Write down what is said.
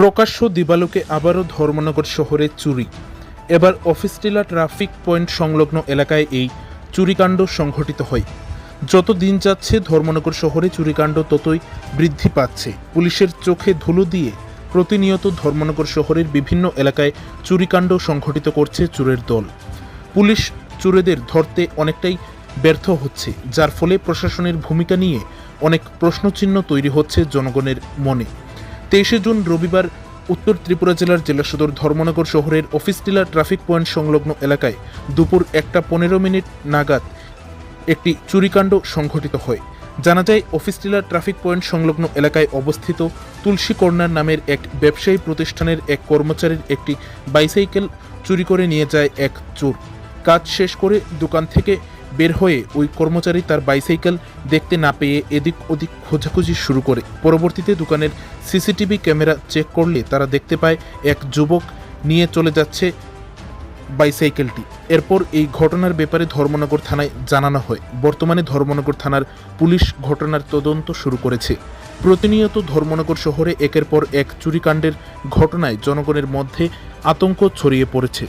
প্রকাশ্য দিবালোকে আবারও ধর্মনগর শহরে চুরি। এবার অফিস টিলা ট্রাফিক পয়েন্ট সংলগ্ন এলাকায় এই চুরিকাণ্ড সংঘটিত হয়। যত দিন যাচ্ছে ধর্মনগর শহরে চুরিকাণ্ড, ততই বৃদ্ধি পাচ্ছে। পুলিশের চোখে ধুলো দিয়ে প্রতিনিয়ত ধর্মনগর শহরের বিভিন্ন এলাকায় চুরিকাণ্ড সংঘটিত করছে চোরের দল। পুলিশ চোরেদের ধরতে অনেকটাই ব্যর্থ হচ্ছে, যার ফলে প্রশাসনের ভূমিকা নিয়ে অনেক প্রশ্নচিহ্ন তৈরি হচ্ছে জনগণের মনে। তেইশে জুন রবিবার উত্তর ত্রিপুরা জেলার জেলা সদর ধর্মনগর শহরের অফিস টিলা ট্রাফিক পয়েন্ট সংলগ্ন এলাকায় দুপুর একটা পনেরো মিনিট নাগাদ একটি চুরিকাণ্ড সংঘটিত হয়। জানা যায়, অফিস টিলা ট্রাফিক পয়েন্ট সংলগ্ন এলাকায় অবস্থিত তুলসী কর্নার নামের এক ব্যবসায়ী প্রতিষ্ঠানের এক কর্মচারীর একটি বাইসাইকেল চুরি করে নিয়ে যায় এক চোর। কাজ শেষ করে দোকান থেকে বের হয়ে ওই কর্মচারী তার বাইসাইকেল দেখতে না পেয়ে এদিক ওদিক খোঁজাখুঁজি শুরু করে। পরবর্তীতে দোকানের সিসিটিভি ক্যামেরা চেক করলে তারা দেখতে পায় এক যুবক নিয়ে চলে যাচ্ছে বাইসাইকেলটি এরপর এই ঘটনার ব্যাপারে ধর্মনগর থানায় জানানো হয়। বর্তমানে ধর্মনগর থানার পুলিশ ঘটনার তদন্ত শুরু করেছে। প্রতিনিয়ত ধর্মনগর শহরে একের পর এক চুরিকাণ্ডের ঘটনায় জনগণের মধ্যে আতঙ্ক ছড়িয়ে পড়েছে।